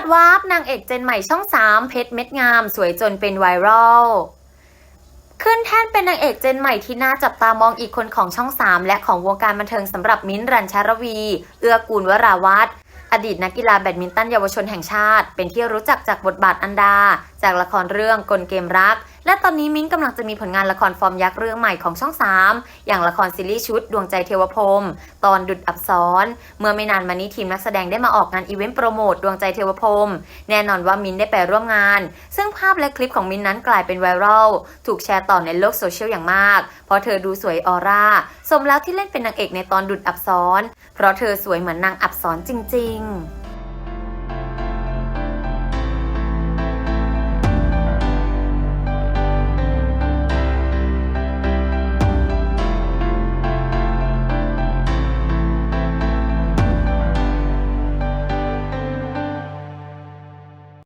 ดวาร์ปนางเอกเจนใหม่ช่อง 3 เพชรเม็ดงาม สวยจนเป็นไวรัลขึ้นแท่นเป็นนางเอกเจนใหม่ที่น่าจับตามองอีกคนของช่อง 3 และของวงการบันเทิงสำหรับมิ้นท์รัญชารวี เอื้อกูลวราวัตรอดีตนักกีฬาแบดมินตันเยาวชนแห่งชาติ เป็นที่รู้จักจากบทบาทอันดา จากละครเรื่องกลเกมรัก และตอนนี้มิ้นกำลังจะมีผลงานละครฟอร์มยักษ์เรื่องใหม่ของช่อง 3 อย่างละครซีรีส์ชุดดวงใจเทวพรมตอนดุดอับซ้อน เมื่อไม่นานมานี้ทีมนักแสดงได้มาออกงานอีเวนต์โปรโมทดวงใจเทวพรมแน่นอนว่ามิ้นได้ไปร่วมงาน ซึ่งภาพและคลิปของมิ้นนั้นกลายเป็นไวรัลถูกแชร์ต่อในโลกโซเชียลอย่างมาก เพราะเธอดูสวยออร่าสมแล้วที่เล่นเป็นนางเอกในตอนดุดอับซ้อน เพราะเธอสวยเหมือนนางอับซ้อนจริง ๆ